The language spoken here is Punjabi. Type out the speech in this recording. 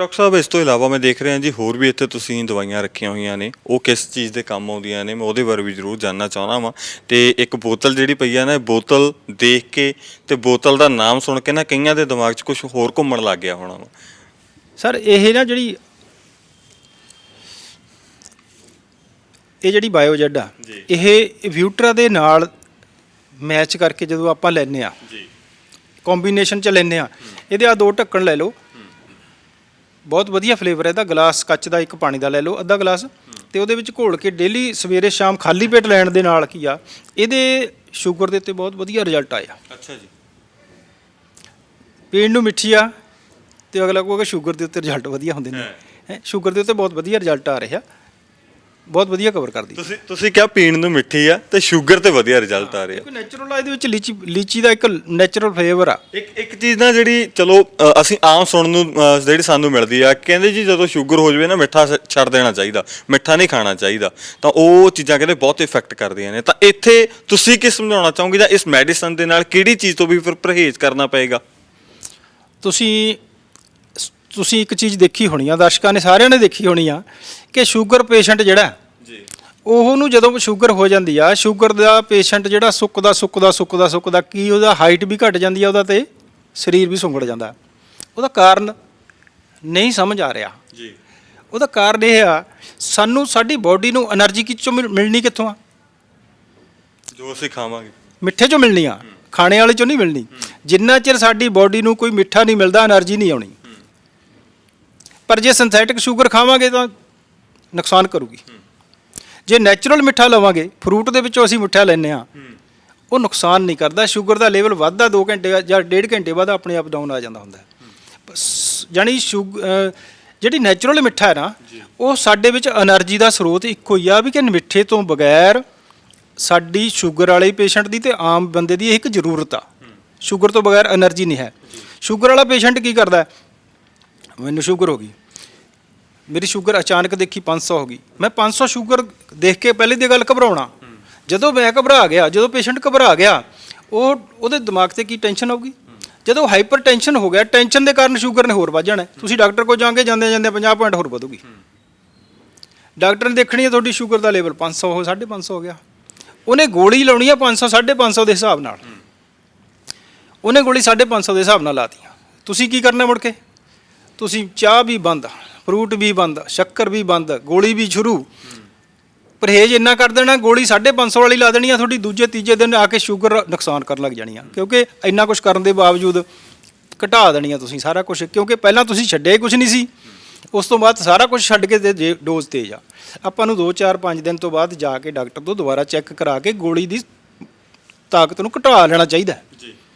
ਡਾਕਟਰ ਸਾਹਿਬ ਇਸ ਤੋਂ ਇਲਾਵਾ ਮੈਂ ਦੇਖ ਰਿਹਾ ਜੀ ਹੋਰ ਵੀ ਇੱਥੇ ਤੁਸੀਂ ਦਵਾਈਆਂ ਰੱਖੀਆਂ ਹੋਈਆਂ ਨੇ। ਉਹ ਕਿਸ ਚੀਜ਼ ਦੇ ਕੰਮ ਆਉਂਦੀਆਂ ਨੇ ਮੈਂ ਉਹਦੇ ਬਾਰੇ ਵੀ ਜ਼ਰੂਰ ਜਾਨਣਾ ਚਾਹਣਾ ਵਾਂ। ਤੇ ਇੱਕ ਬੋਤਲ ਜਿਹੜੀ ਪਈ ਆ ਨਾ ਇਹ ਬੋਤਲ ਦੇਖ ਕੇ ਤੇ ਬੋਤਲ ਦਾ ਨਾਮ ਸੁਣ ਕੇ ਨਾ ਕਈਆਂ ਦੇ ਦਿਮਾਗ 'ਚ ਕੁਝ ਹੋਰ ਘੁੰਮਣ ਲੱਗ ਗਿਆ ਹੋਣਾ ਵਾ। ਸਰ ਇਹ ਨਾ ਜਿਹੜੀ ਇਹ ਜਿਹੜੀ ਬਾਇਓਜੈਡ ਆ ਜੀ। ਇਹ ਵਿਊਟਰਾ ਦੇ ਨਾਲ ਮੈਚ ਕਰਕੇ ਜਦੋਂ ਆਪਾਂ ਲੈਨੇ ਆ ਜੀ। ਕੰਬੀਨੇਸ਼ਨ ਚ ਲੈਨੇ ਆ ਇਹਦੇ ਆ ਦੋ ਢੱਕਣ ਲੈ ਲਓ। ਬਹੁਤ ਵਧੀਆ ਫਲੇਵਰ ਹੈ ਇਹਦਾ। ਗਲਾਸ ਕੱਚ ਦਾ ਇੱਕ ਪਾਣੀ ਦਾ ਲੈ ਲਓ ਅੱਧਾ ਗਲਾਸ। ਤੇ ਉਹਦੇ ਵਿੱਚ ਘੋਲ ਕੇ ਡੇਲੀ ਸਵੇਰੇ ਸ਼ਾਮ ਖਾਲੀ ਪੇਟ ਲੈਣ ਦੇ ਨਾਲ ਕੀ ਆ ਇਹਦੇ ਸ਼ੂਗਰ ਦੇ ਉੱਤੇ ਬਹੁਤ ਵਧੀਆ ਰਿਜ਼ਲਟ ਆਇਆ। ਅੱਛਾ ਜੀ। ਪੀਣ ਨੂੰ ਮਿੱਠੀ ਆ ਤੇ ਅਗਲਾ ਕਹੂਗਾ ਸ਼ੂਗਰ ਦੇ ਉੱਤੇ ਰਿਜ਼ਲਟ ਵਧੀਆ ਹੁੰਦੇ ਨੇ। ਹੈ। ਸ਼ੂਗਰ ਦੇ ਉੱਤੇ ਬਹੁਤ ਵਧੀਆ ਰਿਜ਼ਲਟ ਆ ਰਿਹਾ ਬਹੁਤ ਵਧੀਆ ਕਵਰ ਕਰਦੀ। ਤੁਸੀਂ ਤੁਸੀਂ ਕਿਹਾ ਪੀਣ ਨੂੰ ਮਿੱਠੀ ਆ ਤੇ ਸ਼ੂਗਰ ਤੇ ਵਧੀਆ ਰਿਜ਼ਲਟ ਆ ਰਿਹਾ ਕਿਉਂਕਿ ਨੈਚੁਰਲ ਆ ਇਹਦੇ ਵਿੱਚ ਲੀਚੀ ਲੀਚੀ ਦਾ ਇੱਕ ਨੈਚੁਰਲ ਫਲੇਵਰ ਆ। ਇੱਕ ਇੱਕ ਚੀਜ਼ ਨਾ ਜਿਹੜੀ ਚਲੋ ਅ, ਅਸੀਂ ਆਮ ਸੁਣਨ ਨੂੰ ਅ, ਜਿਹੜੀ ਸਾਨੂੰ ਮਿਲਦੀ ਆ ਕਹਿੰਦੇ ਜੀ ਜਦੋਂ ਸ਼ੂਗਰ ਹੋ ਜਾਵੇ ਨਾ ਮਿੱਠਾ ਛੱਡ ਦੇਣਾ ਚਾਹੀਦਾ ਮਿੱਠਾ ਨਹੀਂ ਖਾਣਾ ਚਾਹੀਦਾ ਤਾਂ ਉਹ ਚੀਜ਼ਾਂ ਕਹਿੰਦੇ ਬਹੁਤ ਇਫੈਕਟ ਕਰਦੀਆਂ ਨੇ। ਤਾਂ ਇੱਥੇ ਤੁਸੀਂ ਕੀ ਸਮਝਾਉਣਾ ਚਾਹੋਗੇ ਜਾਂ ਇਸ ਮੈਡੀਸਨ ਦੇ ਨਾਲ ਕਿਹੜੀ ਚੀਜ਼ ਤੋਂ ਵੀ ਫਿਰ ਪਰਹੇਜ਼ ਕਰਨਾ ਪਏਗਾ? ਤੁਸੀਂ ਤੁਸੀਂ ਇੱਕ ਚੀਜ਼ ਦੇਖੀ ਹੋਣੀ ਆ ਦਰਸ਼ਕਾਂ ਨੇ ਸਾਰਿਆਂ ਨੇ ਦੇਖੀ ਹੋਣੀ ਆ ਕਿ ਸ਼ੂਗਰ ਪੇਸ਼ੈਂਟ ਜਿਹੜਾ ਜੀ। ਉਹ ਨੂੰ ਜਦੋਂ ਸ਼ੂਗਰ ਹੋ ਜਾਂਦੀ ਆ ਸ਼ੂਗਰ ਦਾ ਪੇਸ਼ੈਂਟ ਜਿਹੜਾ ਸੁੱਕਦਾ ਸੁੱਕਦਾ ਸੁੱਕਦਾ ਸੁੱਕਦਾ ਕੀ ਉਹਦਾ ਹਾਈਟ ਵੀ ਘਟ ਜਾਂਦੀ ਆ ਉਹਦਾ ਤੇ ਸਰੀਰ ਵੀ ਸੁੰਗੜ ਜਾਂਦਾ। ਉਹਦਾ ਕਾਰਨ ਨਹੀਂ ਸਮਝ ਆ ਰਿਹਾ। ਜੀ। ਉਹਦਾ ਕਾਰਨ ਇਹ ਆ ਸਾਨੂੰ ਸਾਡੀ ਬਾਡੀ ਨੂੰ એનર્ਜੀ ਕਿੱਥੋਂ ਮਿਲਣੀ ਕਿੱਥੋਂ ਆ? ਜੋ ਅਸੀਂ ਖਾਵਾਂਗੇ। ਮਿੱਠੇ ਚੋਂ ਮਿਲਣੀ ਆ ਖਾਣੇ ਵਾਲੇ ਚੋਂ ਨਹੀਂ ਮਿਲਣੀ। ਜਿੰਨਾ ਚਿਰ ਸਾਡੀ ਬਾਡੀ ਨੂੰ ਕੋਈ ਮਿੱਠਾ ਨਹੀਂ ਮਿਲਦਾ એનર્ਜੀ ਨਹੀਂ ਆਉਣੀ। ਪਰ ਜੇ ਸਿੰਥੈਟਿਕ ਸ਼ੂਗਰ ਖਾਵਾਂਗੇ ਤਾਂ ਨੁਕਸਾਨ ਕਰੂਗੀ। ਜੇ ਨੈਚੁਰਲ ਮਿੱਠਾ ਲਵਾਂਗੇ ਫਰੂਟ ਦੇ ਵਿੱਚੋਂ ਅਸੀਂ ਮਿੱਠਾ ਲੈਨੇ ਆ ਉਹ ਨੁਕਸਾਨ ਨਹੀਂ ਕਰਦਾ। ਸ਼ੂਗਰ ਦਾ ਲੈਵਲ ਵੱਧਦਾ 2 ਘੰਟੇ ਜਾਂ 1.5 ਘੰਟੇ ਬਾਅਦ ਆਪਣੇ ਆਪ ਡਾਊਨ ਆ ਜਾਂਦਾ ਹੁੰਦਾ ਯਾਨੀ ਜਿਹੜੀ ਨੈਚੁਰਲ ਮਿੱਠਾ ਹੈ ਨਾ ਉਹ ਸਾਡੇ ਵਿੱਚ એનર્ਜੀ ਦਾ ਸਰੋਤ ਇੱਕੋ ਹੀ ਆ ਵੀ ਕਿ ਮਿੱਠੇ ਤੋਂ ਬਗੈਰ ਸਾਡੀ ਸ਼ੂਗਰ ਵਾਲੇ ਪੇਸ਼ੈਂਟ ਦੀ ਤੇ ਆਮ ਬੰਦੇ ਦੀ ਇਹ ਇੱਕ ਜ਼ਰੂਰਤ ਆ। ਸ਼ੂਗਰ ਤੋਂ ਬਗੈਰ એનર્ਜੀ ਨਹੀਂ ਹੈ। ਸ਼ੂਗਰ ਵਾਲਾ ਪੇਸ਼ੈਂਟ ਕੀ ਕਰਦਾ ਹੈ? ਮੈਨੂੰ ਸ਼ੂਗਰ ਹੋ ਗਈ। ਮੇਰੀ ਸ਼ੂਗਰ ਅਚਾਨਕ ਦੇਖੀ 500 ਹੋ ਗਈ। ਮੈਂ 500 ਸ਼ੂਗਰ ਦੇਖ ਕੇ ਪਹਿਲੇ ਦੀ ਗੱਲ ਘਬਰਾਉਣਾ। ਜਦੋਂ ਮੈਂ ਘਬਰਾ ਗਿਆ, ਜਦੋਂ ਪੇਸ਼ੈਂਟ ਘਬਰਾ ਗਿਆ, ਉਹ, ਉਹਦੇ ਦਿਮਾਗ ਤੇ ਕੀ ਟੈਨਸ਼ਨ ਆਊਗੀ? ਜਦੋਂ ਹਾਈਪਰ ਟੈਨਸ਼ਨ ਹੋ ਗਿਆ, ਟੈਨਸ਼ਨ ਦੇ ਕਾਰਨ ਸ਼ੂਗਰ ਨੇ ਹੋਰ ਵੱਧ ਜਾਣਾ। ਤੁਸੀਂ ਡਾਕਟਰ ਕੋਲ ਜਾਓਗੇ ਜਾਂਦੇ ਜਾਂਦੇ 50 ਪੁਆਇੰਟ ਹੋਰ ਵਧੂਗੀ। ਡਾਕਟਰ ਨੇ ਦੇਖਣੀ ਹੈ ਤੁਹਾਡੀ ਸ਼ੂਗਰ ਦਾ ਲੈਵਲ 500 ਹੋ 550 ਹੋ ਗਿਆ। ਉਹਨੇ ਗੋਲੀ ਲਾਉਣੀ ਹੈ 500 550 ਦੇ ਹਿਸਾਬ ਨਾਲ। ਉਹਨੇ ਗੋਲੀ 550 ਦੇ ਹਿਸਾਬ ਨਾਲ ਲਾਤੀ ਤੁਸੀਂ ਕੀ ਕਰਨਾ ਮੁੜ ਕੇ? ਤੁਸੀਂ ਚਾਹ ਵੀ ਬੰਦ, ਫਰੂਟ ਵੀ ਬੰਦ, ਸ਼ੱਕਰ ਵੀ ਬੰਦ, ਗੋਲੀ ਵੀ ਸ਼ੁਰੂ। ਪਰਹੇਜ਼ ਇੰਨਾ ਕਰ ਦੇਣਾ, ਗੋਲੀ 550 ਵਾਲੀ ਲਾ ਦੇਣੀ ਆ, ਤੁਹਾਡੀ ਦੂਜੇ, ਤੀਜੇ ਦਿਨ ਆ ਕੇ ਸ਼ੂਗਰ ਨੁਕਸਾਨ ਕਰਨ ਲੱਗ ਜਾਣੀ ਆ। ਕਿਉਂਕਿ ਇੰਨਾ ਕੁਝ ਕਰਨ ਦੇ ਬਾਵਜੂਦ ਘਟਾ ਦੇਣੀ ਆ ਤੁਸੀਂ ਸਾਰਾ ਕੁਝ ਕਿਉਂਕਿ ਪਹਿਲਾਂ ਤੁਸੀਂ ਛੱਡਿਆ ਹੀ ਕੁਝ ਨਹੀਂ ਸੀ। ਉਸ ਤੋਂ ਬਾਅਦ ਸਾਰਾ ਕੁਝ ਛੱਡ ਕੇ ਤੇ ਜੇ ਡੋਜ਼ ਤੇਜ਼ ਆ। ਆਪਾਂ ਨੂੰ 2 4 5 ਦਿਨ ਤੋਂ ਬਾਅਦ ਜਾ ਕੇ ਡਾਕਟਰ ਤੋਂ ਦੁਬਾਰਾ ਚੈੱਕ ਕਰਾ ਕੇ ਗੋਲੀ ਦੀ ਤਾਕਤ ਨੂੰ ਘਟਾ ਲੈਣਾ ਚਾਹੀਦਾ।